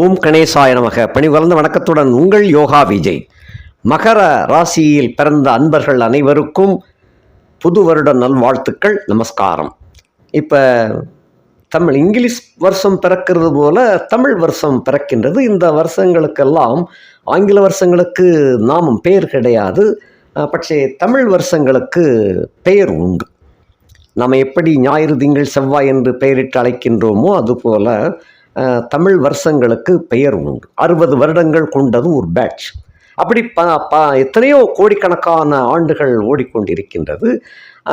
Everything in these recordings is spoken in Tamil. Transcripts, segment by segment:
ஓம் கணேசாய நமக. பணிவளர்ந்த வணக்கத்துடன் உங்கள் யோகா விஜய். மகர ராசியில் பிறந்த அன்பர்கள் அனைவருக்கும் புது வருட நல்வாழ்த்துக்கள் நமஸ்காரம். இப்போ தமிழ் இங்கிலீஷ் வருஷம் பிறக்கிறது போல தமிழ் வருஷம் பிறக்கின்றது. இந்த வருஷங்களுக்கெல்லாம் ஆங்கில வருஷங்களுக்கு நாமம் பெயர் கிடையாது. பட்சே தமிழ் வருஷங்களுக்கு பெயர் உண்டு. நாம் எப்படி ஞாயிறு திங்கள் செவ்வாய் என்று பெயரிட்டு அழைக்கின்றோமோ அதுபோல் தமிழ் வருஷங்களுக்கு பெயர் உண்டு. அறுபது வருடங்கள் கொண்டது ஒரு பேட்ச் அப்படி ப ப எத்தனையோ கோடிக்கணக்கான ஆண்டுகள் ஓடிக்கொண்டிருக்கின்றது.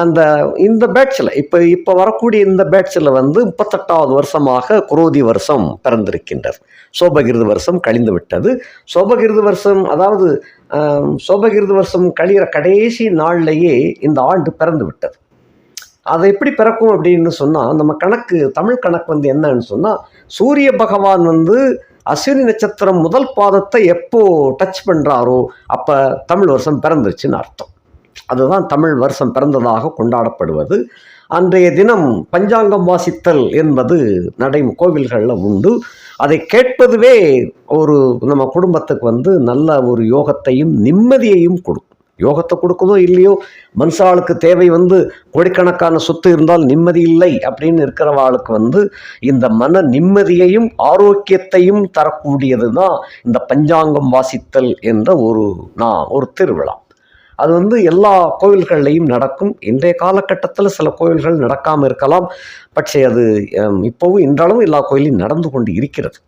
அந்த இந்த பேட்சில் இப்போ இப்போ வரக்கூடிய இந்த பேட்சில் வந்து முப்பத்தெட்டாவது வருஷமாக குரோதி வருஷம் பிறந்திருக்கின்றது. சோபகிருது வருஷம் கழிந்து விட்டது. சோபகிருது வருஷம் அதாவது சோபகிருது வருஷம் கழிகிற கடைசி நாள்லேயே இந்த ஆண்டு பிறந்து விட்டது. அதை எப்படி பிறக்கும் அப்படின்னு சொன்னால் நம்ம கணக்கு தமிழ் கணக்கு வந்து என்னன்னு சொன்னால் சூரிய பகவான் வந்து அஸ்வினி நட்சத்திரம் முதல் பாதத்தை எப்போ டச் பண்ணுறாரோ அப்போ தமிழ் வருஷம் பிறந்துருச்சுன்னு அர்த்தம். அதுதான் தமிழ் வருஷம் பிறந்ததாக கொண்டாடப்படுவது. அன்றைய தினம் பஞ்சாங்கம் வாசித்தல் என்பது நடை கோவில்களில் உண்டு. அதை கேட்பதுவே ஒரு நம்ம குடும்பத்துக்கு வந்து நல்ல ஒரு யோகத்தையும் நிம்மதியையும் கொடுக்கும். யோகத்தை கொடுக்குதோ இல்லையோ மனுஷாளுக்கு தேவை வந்து கோடிக்கணக்கான சொத்து இருந்தால் நிம்மதி இல்லை அப்படின்னு இருக்கிறவாளுக்கு வந்து இந்த மன நிம்மதியையும் ஆரோக்கியத்தையும் தரக்கூடியது தான் இந்த பஞ்சாங்கம் வாசித்தல் என்ற ஒரு நான் ஒரு திருவிழா. அது வந்து எல்லா கோவில்கள்லையும் நடக்கும். இன்றைய காலகட்டத்தில் சில கோவில்கள் நடக்காமல் இருக்கலாம். பட்சே அது இப்போவும் இன்றளவும் எல்லா கோயிலையும் நடந்து கொண்டு இருக்கிறது.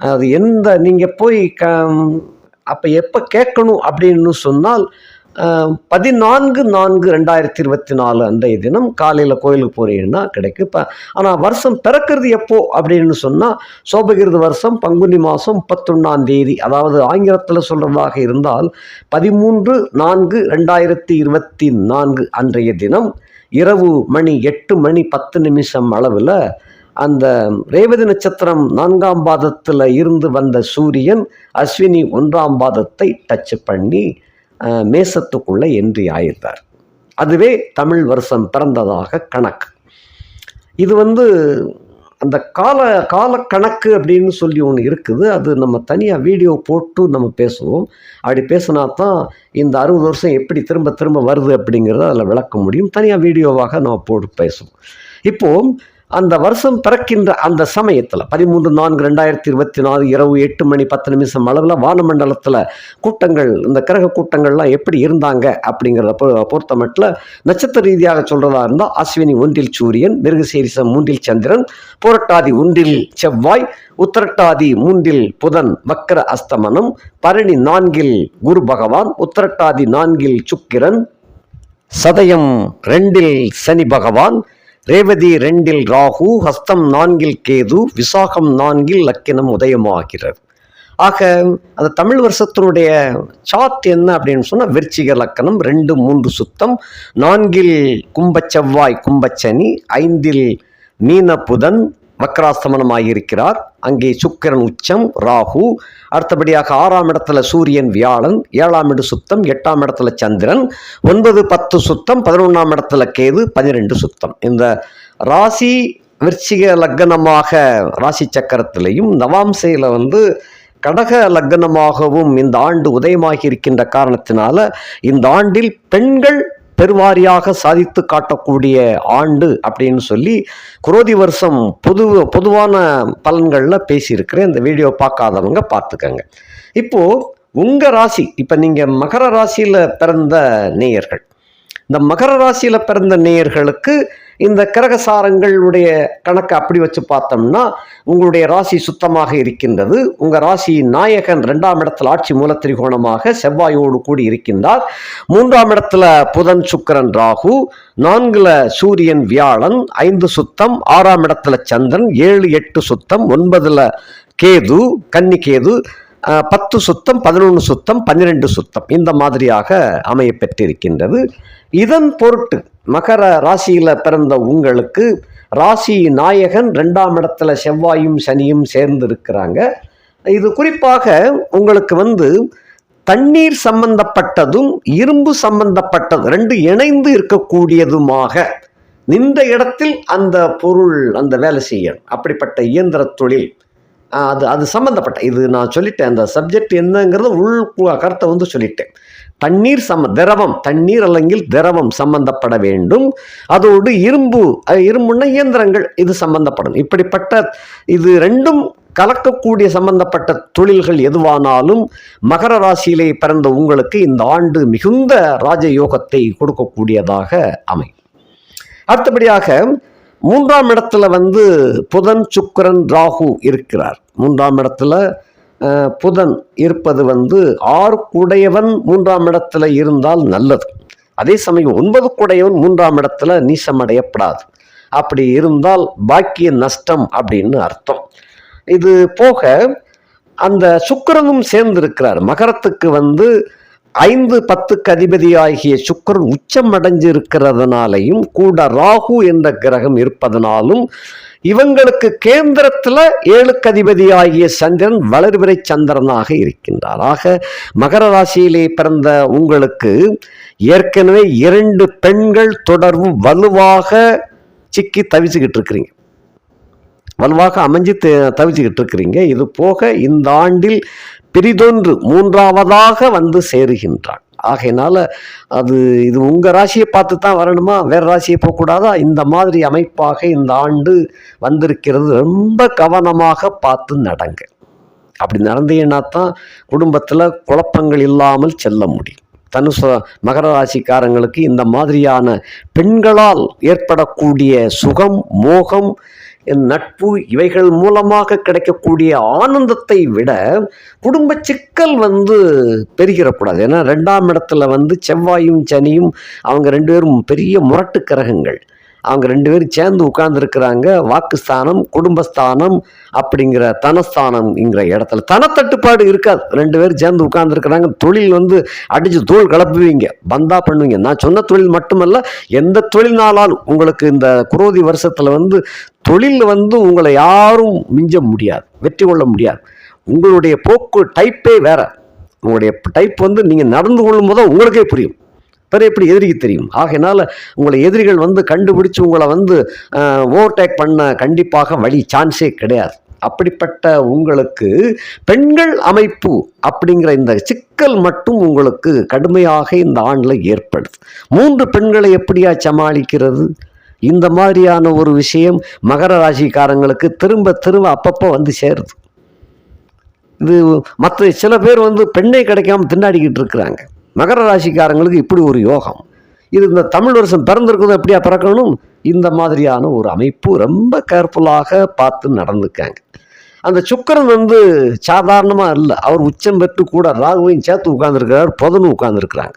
அது எந்த நீங்கள் போய் க அப்போ எப்போ கேட்கணும் அப்படின்னு சொன்னால் பதினான்கு நான்கு ரெண்டாயிரத்தி இருபத்தி நாலு அன்றைய தினம் காலையில் கோயிலுக்கு போகிறீங்கன்னா கிடைக்கும். இப்போ ஆனால் வருஷம் பிறக்கிறது எப்போ அப்படின்னு சொன்னால் சோபகிருது வருஷம் பங்குனி மாதம் முப்பத்தொன்னாம் தேதி. அதாவது ஆங்கிலத்தில் சொல்கிறதாக இருந்தால் பதிமூன்று நான்கு ரெண்டாயிரத்தி இருபத்தி நான்கு அன்றைய தினம் இரவு மணி எட்டு மணி பத்து நிமிஷம் அளவில் அந்த ரேவதி நட்சத்திரம் நான்காம் பாதத்தில் இருந்து வந்த சூரியன் அஸ்வினி ஒன்றாம் பாதத்தை டச் பண்ணி மேசத்துக்குள்ளே என்றி ஆயிருந்தார் அதுவே தமிழ் வருஷம் பிறந்ததாக கணக்கு. இது வந்து அந்த கால கால கணக்கு அப்படின்னு சொல்லி ஒன்று இருக்குது. அது நம்ம தனியாக வீடியோ போட்டு நம்ம பேசுவோம். அப்படி பேசினா தான் இந்த அறுபது வருஷம் எப்படி திரும்ப திரும்ப வருது அப்படிங்கிறத அதில் விளக்க முடியும். தனியாக வீடியோவாக நம்ம போட்டு பேசுவோம். இப்போது அந்த வருஷம் பிறக்கின்ற அந்த சமயத்தில் பதிமூன்று நான்கு ரெண்டாயிரத்தி இருபத்தி நாலு இரவு எட்டு மணி பத்து நிமிஷம் அளவில் வானமண்டலத்தில் கூட்டங்கள் இந்த கிரக கூட்டங்கள்லாம் எப்படி இருந்தாங்க அப்படிங்கிறத பொ- பொறுத்த மட்டும் நட்சத்திர ரீதியாக சொல்கிறதா இருந்தால் அஸ்வினி ஒன்றில் சூரியன் மிருகசீரிசம் மூன்றில் சந்திரன் புரட்டாதி ஒன்றில் செவ்வாய் உத்திரட்டாதி மூன்றில் புதன் வக்கர அஸ்தமனம் பரணி நான்கில் குரு பகவான் உத்திரட்டாதி நான்கில் சுக்கிரன் சதயம் ரெண்டில் சனி பகவான் ரேவதி ரெண்டில் ராகு ஹஸ்தம் நான்கில் கேது விசாகம் நான்கில் லக்கினம் உதயமாகிறது. ஆக அந்த தமிழ் வருஷத்தினுடைய சாத் என்ன அப்படின்னு சொன்னால் விருச்சிக லக்கணம் ரெண்டு மூன்று சுத்தம். நான்கில் கும்பச்செவ்வாய் கும்பச்சனி ஐந்தில் மீன புதன் வக்ராஸ்தமனமாகியிருக்கிறார் அங்கே சுக்கிரன் உச்சம் ராகு. அடுத்தபடியாக ஆறாம் இடத்துல சூரியன் வியாழன் ஏழாம் இடம் சுத்தம் எட்டாம் இடத்துல சந்திரன் ஒன்பது பத்து சுத்தம் பதினொன்றாம் இடத்துல கேது பன்னிரெண்டு சுத்தம். இந்த ராசி விருச்சிக லக்னமாக ராசி சக்கரத்திலையும் நவாம்சையில் வந்து கடக லக்னமாகவும் இந்த ஆண்டு உதயமாகி இருக்கின்ற காரணத்தினால இந்த ஆண்டில் பெண்கள் பெருவாரியாக சாதித்து காட்டக்கூடிய ஆண்டு அப்படின்னு சொல்லி குரோதி வருஷம் பொது பொதுவான பலன்களில் பேசியிருக்கிறேன் இந்த வீடியோ பார்க்காதவங்க பார்த்துக்கங்க. இப்போது உங்கள் ராசி இப்போ நீங்கள் மகர ராசியில் பிறந்த நேயர்கள் இந்த மகர ராசியில் பிறந்த நேயர்களுக்கு இந்த கிரகசாரங்களுடைய கணக்கை அப்படி வச்சு பார்த்தோம்னா உங்களுடைய ராசி சுத்தமாக இருக்கின்றது. உங்கள் ராசி நாயகன் ரெண்டாம் இடத்துல ஆட்சி மூல திரிகோணமாக செவ்வாயோடு கூடி இருக்கின்றார். மூன்றாம் இடத்துல புதன் சுக்கிரன் ராகு. நான்குல சூரியன் வியாழன். ஐந்து சுத்தம். ஆறாம் இடத்துல சந்திரன். ஏழு எட்டு சுத்தம். ஒன்பதுல கேது கன்னி கேது. பத்து சுத்தம் பதினொன்று சுத்தம் பன்னிரெண்டு சுத்தம் இந்த மாதிரியாக அமைய பெற்றிருக்கின்றது இதன் பொருட்டு மகர ராசியில் பிறந்த உங்களுக்கு ராசி நாயகன் ரெண்டாம் இடத்துல செவ்வாயும் சனியும் சேர்ந்து இருக்கிறாங்க இது குறிப்பாக உங்களுக்கு வந்து தண்ணீர் சம்பந்தப்பட்டதும் இரும்பு சம்பந்தப்பட்டது ரெண்டு இணைந்து இருக்கக்கூடியதுமாக நின்ற இடத்தில் அந்த பொருள் அந்த வேலை செய்யணும். அப்படிப்பட்ட இயந்திர தொழில் அது அது சம்மந்தப்பட்ட இது நான் சொல்லிட்டேன் அந்த சப்ஜெக்ட் என்னங்கிறது உள் கருத்தை வந்து சொல்லிட்டேன். தண்ணீர் சம திரவம் தண்ணீர் அல்லங்கில் திரவம் சம்பந்தப்பட வேண்டும். அதோடு இரும்பு இரும்புன்னா இயந்திரங்கள் இது சம்பந்தப்படும். இப்படிப்பட்ட இது ரெண்டும் கலக்கக்கூடிய சம்பந்தப்பட்ட தொழில்கள் எதுவானாலும் மகர ராசியிலே பிறந்த உங்களுக்கு இந்த ஆண்டு மிகுந்த ராஜயோகத்தை கொடுக்கக்கூடியதாக அமையும். அடுத்தபடியாக மூன்றாம் இடத்துல வந்து புதன் சுக்கரன் ராகு இருக்கிறார். மூன்றாம் இடத்துல புதன் இருப்பது வந்து ஆறு கூடையவன் மூன்றாம் இடத்துல இருந்தால் நல்லது. அதே சமயம் ஒன்பது கூடையவன் மூன்றாம் இடத்துல நீசமடையப்படாது. அப்படி இருந்தால் பாக்கிய நஷ்டம் அப்படின்னு அர்த்தம். இது போக அந்த சுக்கரனும் சேர்ந்து இருக்கிறார் மகரத்துக்கு வந்து ஐந்து பத்துக்கு அதிபதியாகிய சுக்கிரன் உச்சம் அடைஞ்சு இருக்கிறதுனாலையும் கூட ராகு என்ற கிரகம் இருப்பதனாலும் இவங்களுக்கு கேந்திரத்தில் ஏழுக்கு அதிபதியாகிய சந்திரன் வளர்விரை சந்திரனாக இருக்கின்றார். ஆக மகர ராசியிலே பிறந்த உங்களுக்கு ஏற்கனவே இரண்டு பெண்கள் தொடர்பு வலுவாக சிக்கி தவிச்சுக்கிட்டு இருக்கிறீங்க. வலுவாக அமைஞ்சு த- தவிச்சுக்கிட்டு இருக்கிறீங்க. இது போக இந்த ஆண்டில் பிரிதொன்று மூன்றாவதாக வந்து சேருகின்றான். ஆகையினால அது இது உங்க ராசியை பார்த்து தான் வரணுமா? வேற ராசியை போகக்கூடாதா? இந்த மாதிரி அமைப்பாக இந்த ஆண்டு வந்திருக்கிறது. ரொம்ப கவனமாக பார்த்து நடங்க. அப்படி நடந்தீங்கன்னா தான் குடும்பத்தில் குழப்பங்கள் இல்லாமல் செல்ல முடியும். தனுச மகர ராசிக்காரங்களுக்கு இந்த மாதிரியான பெண்களால் ஏற்படக்கூடிய சுகம் மோகம் என் நட்பு இவைகள் மூலமாக கிடைக்கக்கூடிய ஆனந்தத்தை விட குடும்ப சிக்கல் வந்து பெருகிடக்கூடாது. ஏன்னா ரெண்டாம் இடத்துல வந்து செவ்வாயும் சனியும் அவங்க ரெண்டு பேரும் பெரிய முரட்டு கிரகங்கள் அவங்க ரெண்டு பேரும் சேர்ந்து உட்கார்ந்துருக்கிறாங்க. வாக்குஸ்தானம் குடும்பஸ்தானம் அப்படிங்கிற தனஸ்தானம்ங்கிற இடத்துல. தனத்தட்டுப்பாடு இருக்காது. ரெண்டு பேரும் சேர்ந்து உட்கார்ந்துருக்கிறாங்க. தொழில் வந்து அடித்து தோல் கிளப்புவீங்க பந்தா பண்ணுவீங்க. நான் சொன்ன தொழில் மட்டுமல்ல எந்த தொழில்னாலும் உங்களுக்கு இந்த குரோதி வருஷத்தில் வந்து தொழில் வந்து உங்களை யாரும் மிஞ்ச முடியாது. வெற்றி கொள்ள முடியாது. உங்களுடைய போக்கு டைப்பே வேற. உங்களுடைய டைப் வந்து நீங்கள் நடந்து கொள்ளும் போது உங்களுக்கே புரியும். பிறகு எப்படி எதிரிக்கு தெரியும்? ஆகையினால உங்களை எதிரிகள் வந்து கண்டுபிடிச்சு உங்களை வந்து ஓவர்டேக் பண்ண கண்டிப்பாக வழி சான்ஸே கிடையாது. அப்படிப்பட்ட உங்களுக்கு பெண்கள் அமைப்பு அப்படிங்கிற இந்த சிக்கல் மட்டும் உங்களுக்கு கடுமையாக இந்த ஆண்டில் ஏற்படுது. மூன்று பெண்களை எப்படியா சமாளிக்கிறது? இந்த மாதிரியான ஒரு விஷயம் மகர ராசிக்காரங்களுக்கு திரும்ப திரும்ப அப்பப்போ வந்து சேருது. இது மற்ற சில பேர் வந்து பெண்ணை கிடைக்காம திண்டாடிக்கிட்டு இருக்கிறாங்க. மகர ராசிக்காரங்களுக்கு இப்படி ஒரு யோகம். இது இந்த தமிழ் வருஷம் பிறந்திருக்கிறது எப்படியா பிறக்கணும்? இந்த மாதிரியான ஒரு அமைப்பு ரொம்ப கேர்ஃபுல்லாக பார்த்து நடந்துக்காங்க. அந்த சுக்கரன் வந்து சாதாரணமாக இல்லை. அவர் உச்சம் பெற்று கூட ராகுவையும் சேர்த்து உட்காந்துருக்கிறார் புதனும் உட்காந்துருக்கிறாங்க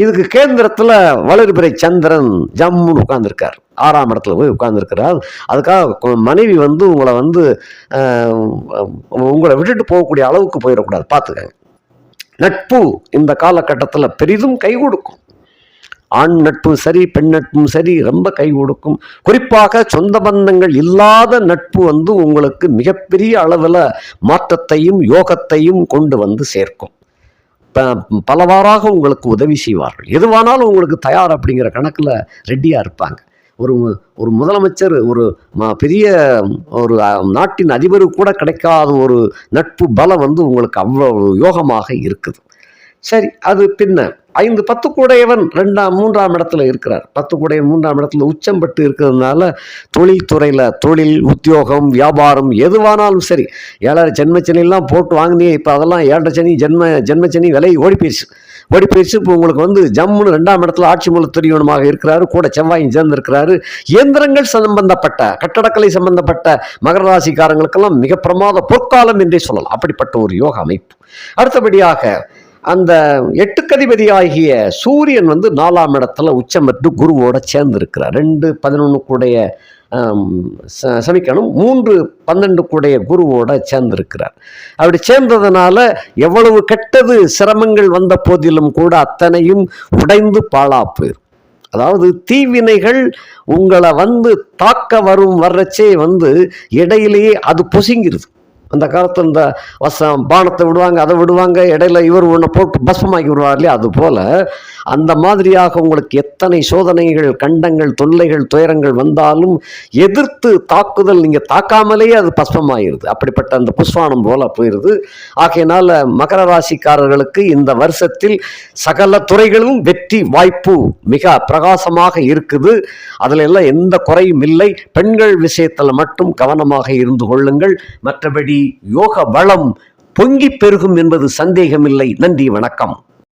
இதுக்கு கேந்திரத்தில் வளர்பிறை சந்திரன் ஜம்முன்னு உட்காந்துருக்கார் ஆறாம் இடத்துல போய் உட்காந்துருக்கிறார் அதுக்காக மனைவி வந்து உங்களை வந்து உங்களை விட்டுட்டு போகக்கூடிய அளவுக்கு போயிடக்கூடாது. பார்த்துக்கங்க. நட்பு இந்த காலகட்டத்தில் பெரிதும் கை கொடுக்கும். ஆண் நட்பும் சரி பெண் நட்பும் சரி ரொம்ப கை கொடுக்கும். குறிப்பாக சொந்த பந்தங்கள் இல்லாத நட்பு வந்து உங்களுக்கு மிகப்பெரிய அளவில் மாற்றத்தையும் யோகத்தையும் கொண்டு வந்து சேர்க்கும். ப- பலவாறாக உங்களுக்கு உதவி செய்வார்கள். எதுவானாலும் உங்களுக்கு தயார் அப்படிங்கிற கணக்கில் ரெடியாக இருப்பாங்க. ஒரு ஒரு முதலமைச்சர் ஒரு ம- பெரிய ஒரு நாட்டின் அதிபர் கூட கிடைக்காத ஒரு நட்பு பலம் வந்து உங்களுக்கு அவ்வளவு யோகமாக இருக்குது. சரி அது பின்ன ஐந்து பத்து கூடையவன் ரெண்டாம் மூன்றாம் இடத்துல இருக்கிறார். பத்து கூடையன் மூன்றாம் இடத்துல உச்சம் இருக்கிறதுனால தொழில்துறையில் தொழில் உத்தியோகம் வியாபாரம் எதுவானாலும் சரி. ஏழரை ஜென்மச்சனிலாம் போட்டு வாங்கினே இப்போ அதெல்லாம் ஏழரை சனி ஜென்ம ஜென்மச்சனி விலை ஓடி போயிடுச்சு. ஓடி இப்போ உங்களுக்கு வந்து ஜம்முன்னு ரெண்டாம் இடத்துல ஆட்சி மூல துரியவனமாக இருக்கிறாரு கூட செவ்வாயும் சேர்ந்திருக்கிறாரு. இயந்திரங்கள் சம்பந்தப்பட்ட கட்டடக்கலை சம்பந்தப்பட்ட மகர ராசிக்காரங்களுக்கெல்லாம் மிக பிரமாத பொற்காலம் என்றே சொல்லலாம். அப்படிப்பட்ட ஒரு யோக அமைப்பு. அடுத்தபடியாக அந்த எட்டுக்கதிபதியாகிய சூரியன் வந்து நாலாம் இடத்துல உச்சம் பெற்று குருவோட சேர்ந்திருக்கிறார். ரெண்டு பதினொன்று கூடைய ச- சமிக்கணும் மூன்று பன்னெண்டு கூடைய குருவோட சேர்ந்திருக்கிறார். அப்படி சேர்ந்ததுனால எவ்வளவு கெட்டது சிரமங்கள் வந்த போதிலும் கூட அத்தனையும் உடைந்து பாழா அதாவது தீவினைகள் உங்களை வந்து தாக்க வரும் வர்றச்சே வந்து இடையிலேயே அது பொசுங்கிருது. அந்த காலத்தில் இந்த வசம் பானத்தை விடுவாங்க அதை விடுவாங்க இடையில இவர் ஒன்றை போட்டு பஸ்மமாக்கி விடுவார் இல்லையா? அது போல் அந்த மாதிரியாக உங்களுக்கு எத்தனை சோதனைகள் கண்டங்கள் தொல்லைகள் துயரங்கள் வந்தாலும் எதிர்த்து தாக்குதல் நீங்கள் தாக்காமலேயே அது பஸ்பமாயிருது. அப்படிப்பட்ட அந்த புஷ்வானம் போல போயிடுது ஆகையினால மகர ராசிக்காரர்களுக்கு இந்த வருஷத்தில் சகல துறைகளும் வெற்றி வாய்ப்பு மிக பிரகாசமாக இருக்குது. அதில் எல்லாம் எந்த குறையும் இல்லை. பெண்கள் விஷயத்தில் மட்டும் கவனமாக இருந்து கொள்ளுங்கள். மற்றபடி யோக வளம் பொங்கி பெருகும் என்பது சந்தேகமில்லை. நன்றி வணக்கம்.